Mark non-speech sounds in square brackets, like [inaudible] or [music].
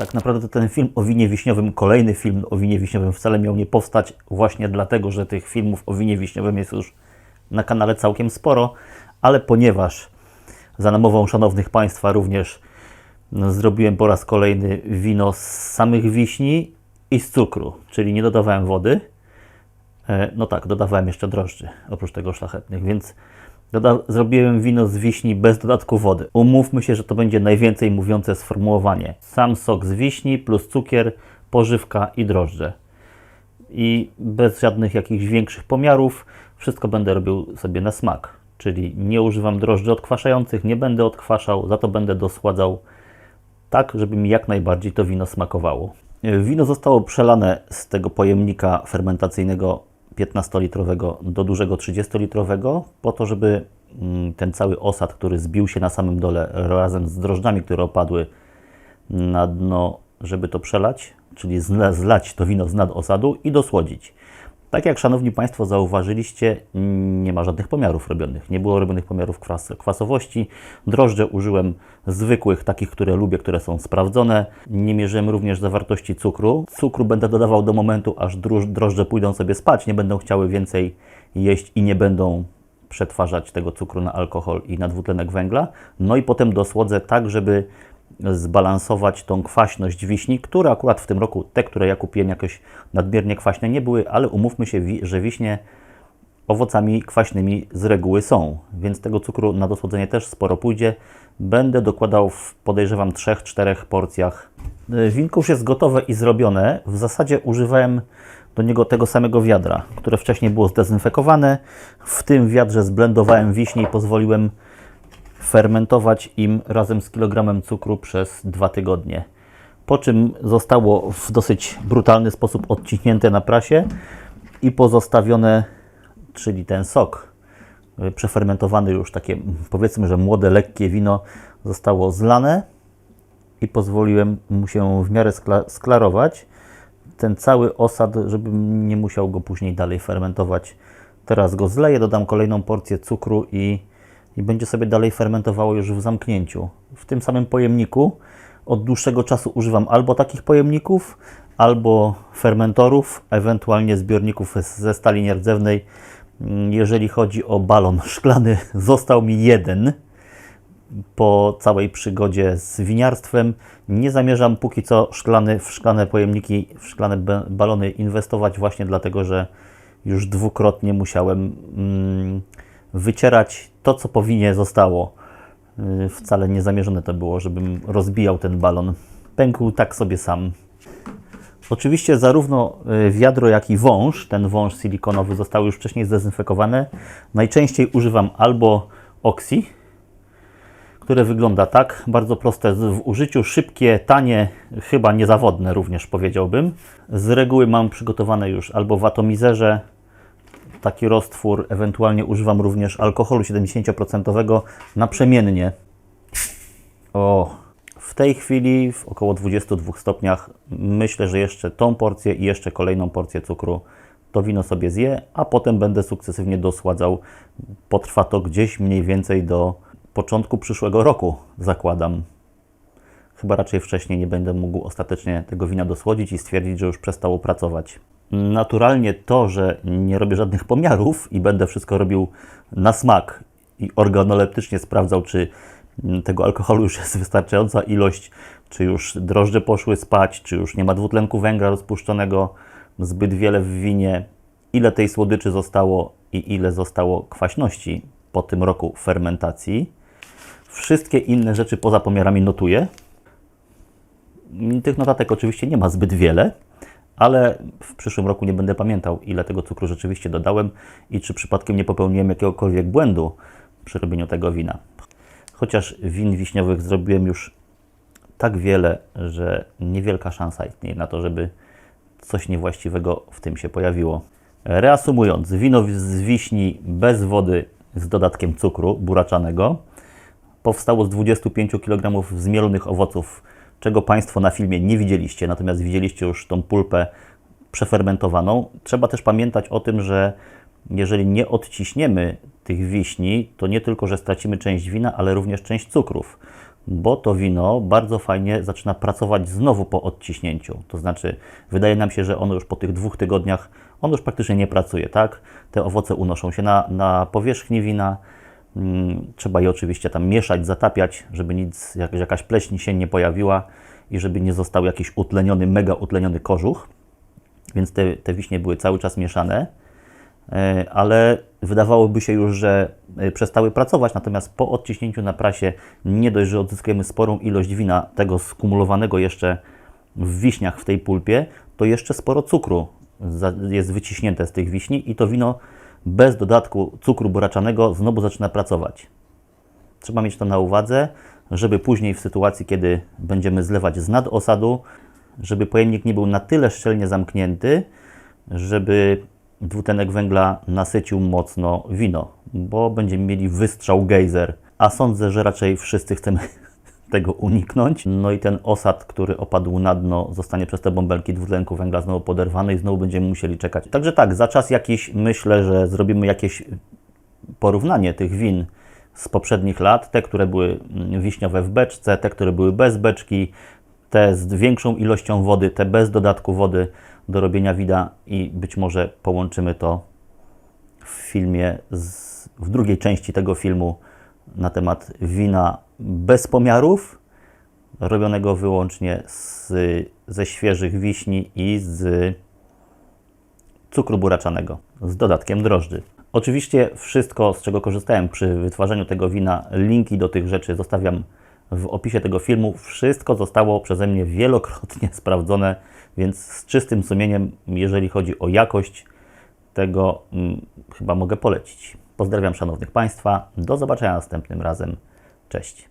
Tak naprawdę ten film o winie wiśniowym, kolejny film o winie wiśniowym wcale miał nie powstać właśnie dlatego, że tych filmów o winie wiśniowym jest już na kanale całkiem sporo, ale ponieważ za namową szanownych Państwa również zrobiłem po raz kolejny wino z samych wiśni i z cukru, czyli nie dodawałem wody. E, No tak, dodawałem jeszcze drożdży, oprócz tego szlachetnych, więc doda- zrobiłem wino z wiśni bez dodatku wody. Umówmy się, że to będzie najwięcej mówiące sformułowanie. Sam sok z wiśni plus cukier, pożywka i drożdże. I bez żadnych jakichś większych pomiarów, wszystko będę robił sobie na smak. Czyli nie używam drożdży odkwaszających, nie będę odkwaszał, za to będę dosładzał tak, żeby mi jak najbardziej to wino smakowało. Wino zostało przelane z tego pojemnika fermentacyjnego 15-litrowego do dużego 30-litrowego, po to, żeby mm, ten cały osad, który zbił się na samym dole razem z drożdżami, które opadły na dno, żeby to przelać, czyli zlać to wino z nad osadu i dosłodzić. Tak jak Szanowni Państwo zauważyliście, nie ma żadnych pomiarów robionych. Nie było robionych pomiarów kwas, kwasowości. Drożdże użyłem zwykłych, takich, które lubię, które są sprawdzone. Nie mierzyłem również zawartości cukru. Cukru będę dodawał do momentu, aż drożdże pójdą sobie spać, nie będą chciały więcej jeść i nie będą przetwarzać tego cukru na alkohol i na dwutlenek węgla. No i potem dosłodzę tak, żeby zbalansować tą kwaśność wiśni, które akurat w tym roku, te, które ja kupiłem jakoś nadmiernie kwaśne nie były, ale umówmy się, że wiśnie owocami kwaśnymi z reguły są, więc tego cukru na dosłodzenie też sporo pójdzie. Będę dokładał w podejrzewam 3-4 porcjach. Y, Winko już jest gotowe i zrobione. W zasadzie używałem do niego tego samego wiadra, które wcześniej było zdezynfekowane. W tym wiadrze zblendowałem wiśnie i pozwoliłem fermentować im razem z kilogramem cukru przez dwa tygodnie. Po czym zostało w dosyć brutalny sposób odciśnięte na prasie i pozostawione, czyli ten sok przefermentowany już takie powiedzmy, że młode, lekkie wino zostało zlane i pozwoliłem mu się w miarę skla- sklarować. Ten cały osad, żebym nie musiał go później dalej fermentować. Teraz go zleję, dodam kolejną porcję cukru i, i będzie sobie dalej fermentowało już w zamknięciu. W tym samym pojemniku od dłuższego czasu używam albo takich pojemników, albo fermentorów, ewentualnie zbiorników ze stali nierdzewnej. Mm, Jeżeli chodzi o balon [laughs] szklany, został mi jeden po całej przygodzie z winiarstwem. Nie zamierzam póki co szklany, w szklane pojemniki, w szklane balony inwestować właśnie dlatego, że już dwukrotnie musiałem mm, wycierać to, co po winie zostało. Y, Wcale nie zamierzone to było, żebym rozbijał ten balon. Pękł tak sobie sam. Oczywiście zarówno y, wiadro, jak i wąż, ten wąż silikonowy zostały już wcześniej zdezynfekowane. Najczęściej używam albo Oxy, które wygląda tak, bardzo proste w użyciu, szybkie, tanie, chyba niezawodne również powiedziałbym. Z reguły mam przygotowane już albo w atomizerze taki roztwór, ewentualnie używam również alkoholu 70% naprzemiennie. O, w tej chwili w około 22 stopniach myślę, że jeszcze tą porcję i jeszcze kolejną porcję cukru to wino sobie zje, a potem będę sukcesywnie dosładzał. Potrwa to gdzieś mniej więcej do początku przyszłego roku, zakładam. Chyba raczej wcześniej nie będę mógł ostatecznie tego wina dosłodzić i stwierdzić, że już przestało pracować. Naturalnie to, że nie robię żadnych pomiarów i będę wszystko robił na smak i organoleptycznie sprawdzał, czy tego alkoholu już jest wystarczająca ilość, czy już drożdże poszły spać, czy już nie ma dwutlenku węgla rozpuszczonego zbyt wiele w winie, ile tej słodyczy zostało i ile zostało kwaśności po tym roku fermentacji. Wszystkie inne rzeczy poza pomiarami notuję. Tych notatek oczywiście nie ma zbyt wiele, ale w przyszłym roku nie będę pamiętał, ile tego cukru rzeczywiście dodałem i czy przypadkiem nie popełniłem jakiegokolwiek błędu przy robieniu tego wina. Chociaż win wiśniowych zrobiłem już tak wiele, że niewielka szansa istnieje na to, żeby coś niewłaściwego w tym się pojawiło. Reasumując, wino z wiśni bez wody z dodatkiem cukru buraczanego powstało z 25 kg zmielonych owoców, czego Państwo na filmie nie widzieliście, natomiast widzieliście już tą pulpę przefermentowaną. Trzeba też pamiętać o tym, że jeżeli nie odciśniemy tych wiśni, to nie tylko, że stracimy część wina, ale również część cukrów. bo to wino bardzo fajnie zaczyna pracować znowu po odciśnięciu. To znaczy, wydaje nam się, że ono już po tych dwóch tygodniach, ono już praktycznie nie pracuje, tak? Te owoce unoszą się na, na powierzchni wina. Mm, Trzeba je oczywiście tam mieszać, zatapiać, żeby nic, jak, jakaś pleśń się nie pojawiła i żeby nie został jakiś utleniony, mega utleniony kożuch. Więc te, te wiśnie były cały czas mieszane. E, ale wydawałoby się już, że e, przestały pracować, natomiast po odciśnięciu na prasie nie dość, że odzyskujemy sporą ilość wina, tego skumulowanego jeszcze w wiśniach w tej pulpie, to jeszcze sporo cukru jest wyciśnięte z tych wiśni i to wino bez dodatku cukru buraczanego znowu zaczyna pracować. Trzeba mieć to na uwadze, żeby później w sytuacji, kiedy będziemy zlewać z nadosadu, żeby pojemnik nie był na tyle szczelnie zamknięty, żeby dwutlenek węgla nasycił mocno wino, bo będziemy mieli wystrzał gejzer, a sądzę, że raczej wszyscy chcemy tego uniknąć. No i ten osad, który opadł na dno, zostanie przez te bąbelki dwutlenku węgla znowu poderwany i znowu będziemy musieli czekać. Także tak, za czas jakiś myślę, że zrobimy jakieś porównanie tych win z poprzednich lat, te, które były mm, wiśniowe w beczce, te, które były bez beczki, te z większą ilością wody, te bez dodatku wody do robienia wina i być może połączymy to w filmie, z, w drugiej części tego filmu na temat wina bez pomiarów, robionego wyłącznie z, ze świeżych wiśni i z cukru buraczanego z dodatkiem drożdży. Oczywiście wszystko, z czego korzystałem przy wytwarzaniu tego wina, linki do tych rzeczy zostawiam w opisie tego filmu. Wszystko zostało przeze mnie wielokrotnie [laughs] sprawdzone, więc z czystym sumieniem, jeżeli chodzi o jakość tego, mm, chyba mogę polecić. Pozdrawiam szanownych Państwa. Do zobaczenia następnym razem. Cześć.